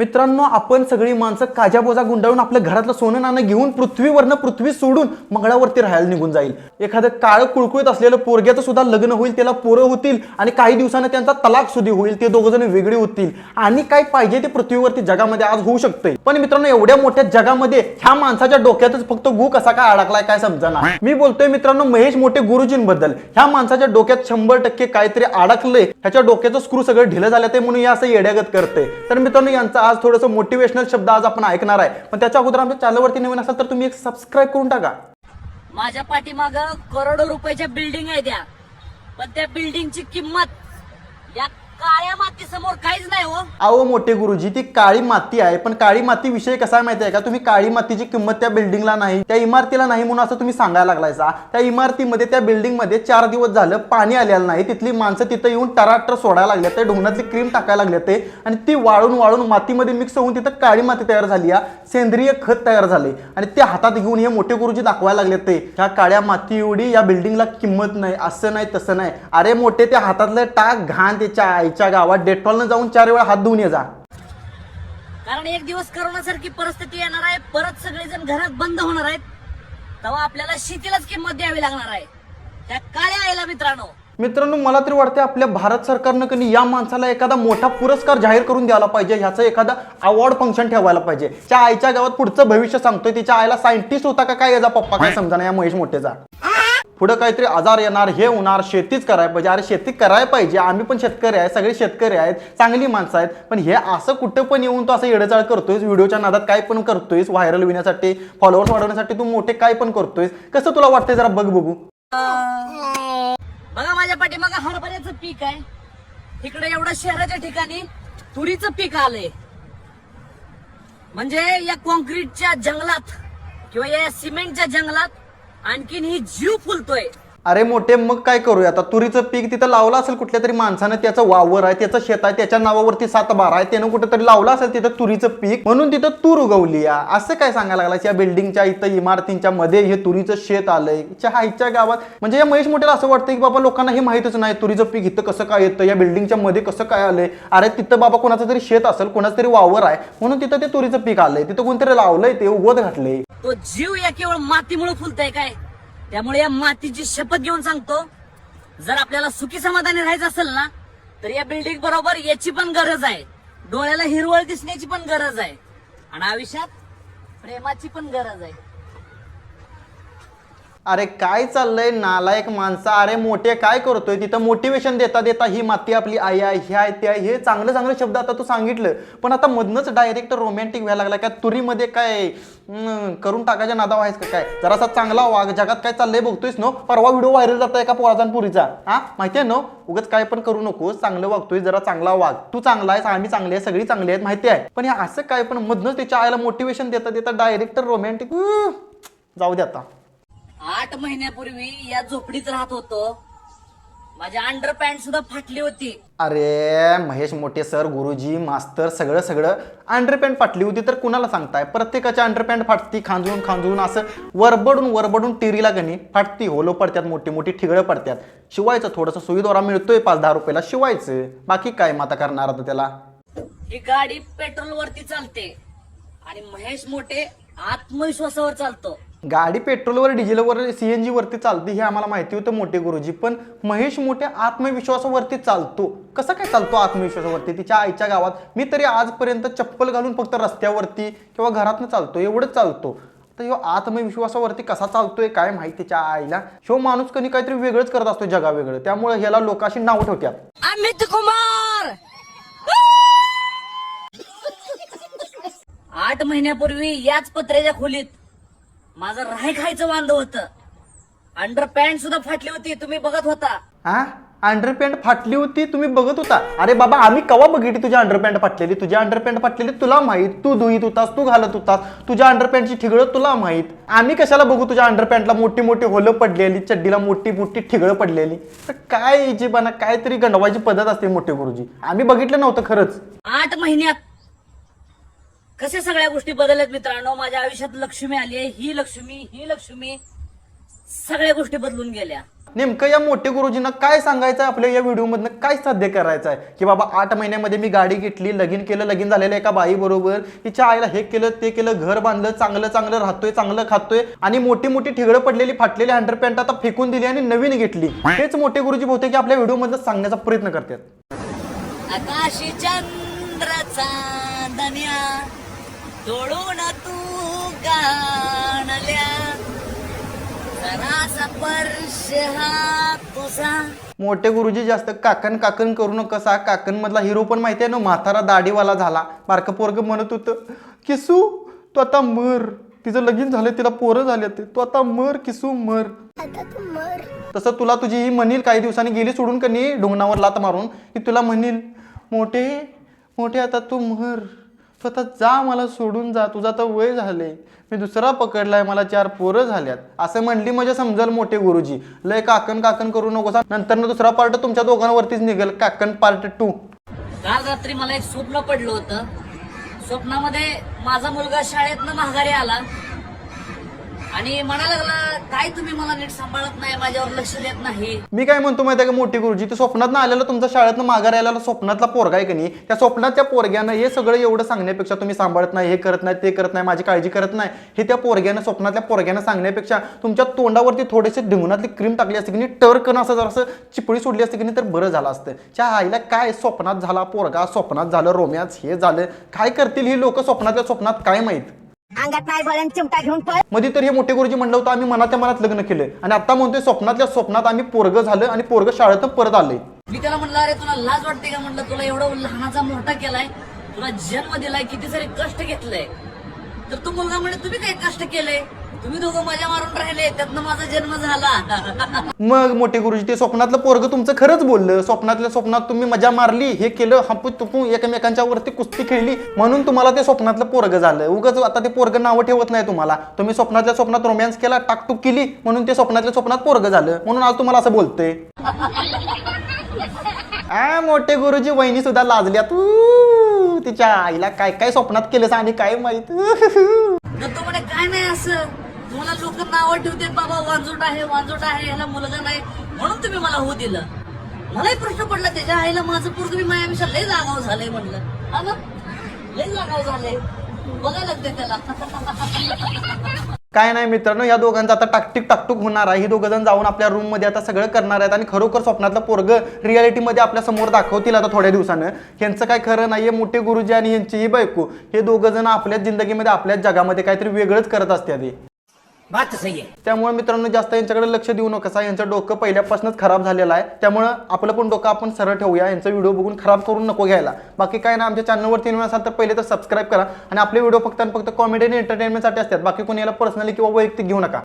मित्रांनो आपण सगळी माणसं काजाबोजा गुंडाळून आपल्या घरातलं सोनं नाणं घेऊन पृथ्वीवरनं पृथ्वी सोडून मंगळावरती राहायला निघून जाईल. एखादं काळं कुळकुळत असलेलं पोरग्याचं सुद्धा लग्न होईल त्याला पोरं होतील आणि काही दिवसानं त्यांचा तलाक सुधी होईल ते दोघं जण वेगळे होतील. आणि काय पाहिजे ते पृथ्वीवरती जगामध्ये आज होऊ शकते पण मित्रांनो एवढ्या मोठ्या जगामध्ये ह्या माणसाच्या डोक्यातच फक्त गु कसा काय अडकलाय काय समजना. मी बोलतोय मित्रांनो महेश मोठे गुरुजींबद्दल. ह्या माणसाच्या डोक्यात शंभर टक्के काहीतरी अडकलंय. ह्याच्या डोक्याचं स्क्रू सगळं ढिलं झालं ते म्हणून या असं येड्यागत करते तर मित्रांनो यांचा आज थोडंसं मोटिवेशनल शब्द आज आपण ऐकणार आहे. पण त्याच्या अगोदर आमच्या चॅनलवरती नवीन असाल तर तुम्ही एक सबस्क्राईब करून टाका. माझ्या पाठीमाग करोडो रुपयाच्या बिल्डिंग आहे त्या. पण त्या बिल्डिंगची किंमत काळ्या माती समोर काहीच नाही हो. अहो मोठे गुरुजी ती काळी माती आहे पण काळी माती विषय कसा आहे माहिती आहे का? तुम्ही काळी मातीची किंमत त्या बिल्डिंगला नाही त्या इमारतीला नाही म्हणून असं तुम्ही सांगायला लागलायचा त्या इमारतीमध्ये त्या बिल्डिंगमध्ये चार दिवस झालं पाणी आलेलं नाही. तिथली माणसं तिथं येऊन टराटर सोडायला लागले ते ढोंगणातली क्रीम टाकायला लागले ते. आणि ती वाळून वाळून मातीमध्ये मिक्स होऊन तिथं काळी माती तयार झाली आहे. सेंद्रिय खत तयार झाले. आणि ते हातात घेऊन हे मोठे गुरुजी दाखवायला लागले ते. ह्या काळ्या माती एवढी या बिल्डिंगला किंमत नाही असं नाही तसं नाही. अरे मोठे त्या हातातलं टाक घाण त्याच्या आई. आईच्या गावात डेटॉलनं जाऊन चार वेळा हात धुवून ये जा. कारण एक दिवस करोना सारखी परिस्थिती येणार आहे परत सगळेजण घरात बंद होणार आहेत. तेव्हा आपल्याला शेतीलाच किंमत द्यावी लागणार आहे. त्या काळ्या आईला मित्रांनो. मित्रांनो मला तरी वाटतं आपल्या भारत सरकारनं कधी या माणसाला एखादा मोठा पुरस्कार जाहीर करून द्यायला पाहिजे ह्याचं एखादा अवॉर्ड फंक्शन ठेवायला पाहिजे. त्या आईच्या गावात पुढचं भविष्य सांगतोय तिच्या आईला सायंटिस्ट होता का काय याचा पप्पा काय समजा या महेश मोठेचा. पुढं काहीतरी आजार येणार हे होणार शेतीच करायला पाहिजे. अरे शेती करायला पाहिजे. आम्ही पण शेतकरी आहे सगळे शेतकरी आहेत चांगली माणसं आहेत. पण हे असं कुठं पण येऊन तू असं येडचाळ करतोयस व्हिडिओच्या नादात काय पण करतोयस व्हायरल होण्यासाठी फॉलोअर्स वाढवण्यासाठी तू मोठे काय पण करतोयस. कसं तुला वाटतंय जरा बघ बघू. बघा माझ्या पाठीमाग हरभऱ्याचं पीक आहे. इकडे एवढं शहराच्या ठिकाणी तुरीचं पीक आलंय. म्हणजे या कॉन्क्रीटच्या जंगलात किंवा या सिमेंटच्या जंगलात आणखीन ही जीव फुलतोय. अरे मोठे मग काय करूया? आता तुरीचं पीक तिथं लावलं असेल कुठल्या तरी माणसानं त्याचं वावर आहे त्याचं शेत आहे त्याच्या नावावरती सात बारा आहे त्यानं कुठेतरी लावलं असेल तिथं तुरीचं पीक म्हणून तिथं तूर उगवली आहे. असं काय सांगायला लागला या बिल्डिंगच्या इथं इमारतींच्या मध्ये हे तुरीचं शेत आलंय. च्या आईच्या गावात. म्हणजे या महेश मोठ्याला असं वाटतं की बाबा लोकांना हे माहितच नाही तुरीचं पीक इथं कसं काय येतं या बिल्डिंगच्या मध्ये कसं काय आलंय? अरे तिथं बाबा कोणाचं तरी शेत असेल कोणाचं तरी वावर आहे म्हणून तिथं ते तुरीचं पीक आलंय. तिथं कोणतरी लावलंय ते उगवत घातलंय. तो जीव या केवळ मातीमुळे फुलतय काय? त्यामुळे या मातीची शपथ घेऊन सांगतो जर आपल्याला सुखी समाधानी राहायचं असेल ना तर या बिल्डिंग बरोबर याची पण गरज आहे. डोळ्याला हिरवळ दिसण्याची पण गरज आहे. आणि आयुष्यात प्रेमाची पण गरज आहे. अरे काय चाललंय? नालायक माणसा. अरे मोठे काय करतोय? तिथं मोटिवेशन देता देता ही माती आपली आई आहे ह्या आहे त्या हे चांगलं चांगलं शब्द आता तू सांगितलं. पण आता मधनच डायरेक्ट रोमॅन्टिक व्हायला लागला. काय तुरीमध्ये काय करून टाकायच्या नादा आहेस का काय? जरासा चांगला वाघ. जगात काय चाललंय बघतोयस नो? परवा व्हिडिओ व्हायरल जातोय का पोराजानपुरीचा पुरीचा हा माहितीये नो? उगाच काय पण करू नकोस. चांगलं वागतोय जरा चांगला वाघ. तू चांगला आहेस आम्ही चांगले आहे सगळी चांगली आहेत माहिती आहे. पण हे असं काय? पण मधनच त्याच्या आईला मोटिवेशन देता देता डायरेक्ट रोमॅन्टिक जाऊ दे आता. आठ महिन्यापूर्वी या झोपडीत राहत होतो. माझी अंडर पॅन्ट सुद्धा फाटली होती. अरे महेश मोठे सर गुरुजी मास्तर सगळं सगळं. अंडरपॅन्ट फाटली होती तर कुणाला सांगताय? प्रत्येकाची अंडरपॅन्ट फाटती खांजून खांजून असं वरबडून वरबडून टिरीला गणी फाटती होलो पडत्यात मोठी मोठी ठिगळं पडत्यात. शिवायचं थोडंसं सुईदोरा मिळतोय पाच दहा रुपयाला शिवायचं. बाकी काय माता करणार आता त्याला? ही गाडी पेट्रोल वरती चालते. आणि महेश मोठे आत्मविश्वासावर चालतो. गाडी पेट्रोलवर डिझेलवर सीएनजी वरती चालते हे आम्हाला माहिती होतं मोठे गुरुजी. पण महेश मोठे आत्मविश्वासावरती चालतो. कसं काय चालतो आत्मविश्वासावरती? तिच्या आईच्या गावात मी तरी आजपर्यंत चप्पल घालून फक्त रस्त्यावरती किंवा घरातनं चालतो एवढंच चालतो. तर ह्यो आत्मविश्वासावरती कसा चालतोय काय माहिती त्याच्या आईला? शो माणूस कधी काहीतरी वेगळंच करत असतो जगा वेगळं. त्यामुळे ह्याला लोकांशी नाव ठेवतात अमित कुमार! आठ महिन्यापूर्वी याच पत्र्याच्या खोलीत माझं राय खायचं वांद होतं. अंडर पॅन्ट सुद्धा फाटली होती तुम्ही बघत होता. हा? अंडरपॅन्ट फाटली होती तुम्ही बघत होता? अरे बाबा आम्ही कवा बघितली तुझ्या अंडरपॅन्ट फाटलेली? तुझ्या अंडरपॅन्ट फाटलेली तुला माहीत. तू धुईत होतास तू घालत होतास. तुझ्या अंडरपॅन्टची ठिगळं तुला माहीत. आम्ही कशाला बघू तुझ्या अंडरपॅन्टला मोठी मोठी होलं पडलेली चड्डीला मोठी मोठी ठिगळं पडलेली? तर काय इजीबाना काहीतरी गंडवायची पद्धत असते मोठे गुरुजी. आम्ही बघितलं नव्हतं खरंच. आठ महिन्यात कशा सगळ्या गोष्टी बदलल्यात मित्रांनो? माझ्या आयुष्यात लक्ष्मी आली आहे. ही लक्ष्मी ही लक्ष्मी सगळ्या गोष्टी बदलून गेल्या. नेमकं या मोठे गुरुजींना काय सांगायचं आपल्या या व्हिडिओमधनं काय साध्य करायचं आहे की बाबा आठ महिन्यामध्ये मी गाडी घेतली लगीन केलं लगीन झालेलं एका बाई बरोबर. तिच्या आईला हे केलं ते केलं घर बांधलं चांगलं चांगलं राहतोय चांगलं खातोय. आणि मोठी मोठी ठिगळं पडलेली फाटलेली हंड्रेड आता फेकून दिली आणि नवीन घेतली. हेच मोठे गुरुजी बहुतेक आपल्या व्हिडिओमधनं सांगण्याचा प्रयत्न करतात. आकाशी चंद्र डोळून तू गाणल्या. स्पर्श हा तुझा. मोठे गुरुजी जास्त काकण काकण करू नकसा. काकण मधला हिरो पण माहिती आहे ना? म्हातारा दाढीवाला झाला. बारकं पोरग म्हणत होतं किसू तू आता मर. तिचं लगीन झालं तिला पोरं झाले ते. तू आता मर किसू मर. तसं तुला तुझी ही म्हणील काही दिवसांनी गेली सोडून का नाही ढोंगणावर लात मारून की तुला म्हणील मोठे मोठे आता तू मर. स्वतः जा मला सोडून जा तुझं आता वय झाले. मी दुसरा पकडलाय मला चार पोरं झाल्यात. असं म्हणली म्हणजे समजल मोठे गुरुजी. लय काकण काकण करू नको नंतर दुसरा पार्ट तुमच्या दोघांवरतीच निघेल काकण पार्ट टू काल रात्री मला एक स्वप्न पडलं होतं. स्वप्नामध्ये माझा मुलगा शाळेतनं माघारी आला. आणि म्हणायला लागला काय तुम्ही मला नीट सांभाळत नाही माझ्यावर लक्ष देत नाही? मी काय म्हणतो माहिती आहे का मोठी गुरुजी ते स्वप्नात आलेलं तुमच्या शाळेतनं माघार आलेला स्वप्नातला पोरगा आहे का नाही? त्या स्वप्नात पोरग्यानं हे सगळं एवढं सांगण्यापेक्षा तुम्ही सांभाळत नाही हे करत नाही ते करत नाही माझी काळजी करत नाही. हे त्या पोरग्यानं स्वप्नातल्या पोरग्यानं सांगण्यापेक्षा तुमच्या तोंडावरती थोडेसे ढिंगणातली क्रीम टाकली असते की नाही टर्कन असं जरासं चिपळी सोडली असते की नाही तर बरं झालं असतं. त्या आईला काय स्वप्नात झाला पोरगा स्वप्नात झालं रोम्याच हे झालं काय करतील ही लोक स्वप्नातल्या स्वप्नात काय माहीत? अंगात नाही बळण चिमटा घेऊन पळ. मध्ये तर हे मोठे गुरुजी म्हणलं होतं आम्ही मनातल्या मनात लग्न केलं. आणि आता म्हणतोय स्वप्नातल्या स्वप्नात आम्ही पोरग झालं आणि पोरग शाळेतून परत आलंय. मी त्याला म्हणलं अरे तुला लाज वाटते का? म्हणलं तुला एवढं लहानाचा मोठा केलाय तुला जन्म दिलाय किती सारे कष्ट घेतलंय. तर तू मुलगा म्हणे तुम्ही काय कष्ट केले तुम्ही दोघं मजा मारून राहिले त्यातनं माझा जन्म झाला. मग मोठे गुरुजी ते स्वप्नातलं पोरग तुमचं खरंच बोललं. स्वप्नातल्या स्वप्नात तुम्ही मजा मारली हे केलं हपू तुपू एकमेकांच्या वरती कुस्ती खेळली. म्हणून तुम्हाला ते स्वप्नातलं पोरग झालं. उगाच आता ते पोरग नावं ठेवत नाही तुम्हाला. तुम्ही स्वप्नातल्या स्वप्नात रोमॅन्स केला टाकटूक केली म्हणून ते स्वप्नातल्या स्वप्नात पोरग झालं. म्हणून आज तुम्हाला असं बोलतंय. आ मोठे गुरुजी वहिनी सुद्धा लाजल्या तू तिच्या आईला काय काय स्वप्नात केलं आणि काय माहीत? काय नाही असं. तुम्हाला लोक नावं ठेवते बाबा वांजोट आहे वांजोट आहे ह्याला मुलगा नाही. म्हणून तुम्ही मला हो दिलं. मलाही प्रश्न पडला त्याच्या आईला माझं पूर्ण मी माझ्यापेक्षा लय जागाव झालंय म्हणलं. हा लय जागाव झालंय. बघायला लागते त्याला. काय नाही मित्रांनो या दोघांचा आता टाकटिक टाकटूक होणार आहे. ही दोघं जण जाऊन आपल्या रूममध्ये आता सगळं करणार आहेत आणि खरोखर स्वप्नातलं पोरग रियालिटीमध्ये आपल्यासमोर दाखवतील आता थोड्या दिवसानं. यांचं काय खरं नाहीये मोठे गुरुजी आणि यांची ही बायको हे दोघं जण आपल्याच जिंदगीमध्ये आपल्याच जगामध्ये काहीतरी वेगळंच करत असते आधी बात सही आहे. त्यामुळे मित्रांनो जास्त यांच्याकडे लक्ष देऊ नका. यांचं डोकं पहिल्यापासूनच खराब झालेलं आहे. त्यामुळं आपलं पण डोकं आपण सरळ ठेवूया. यांचा व्हिडिओ बघून खराब करून नको घ्यायला. बाकी काय ना आमच्या चॅनलवरती येऊन असाल तर पहिले तर सबस्क्राईब करा. आणि आपले व्हिडिओ फक्त आणि फक्त कॉमेडी आणि एंटरटेनमेंटसाठी असतात. बाकी कोणी याला पर्सनली किंवा वैयक्तिक घेऊ नका.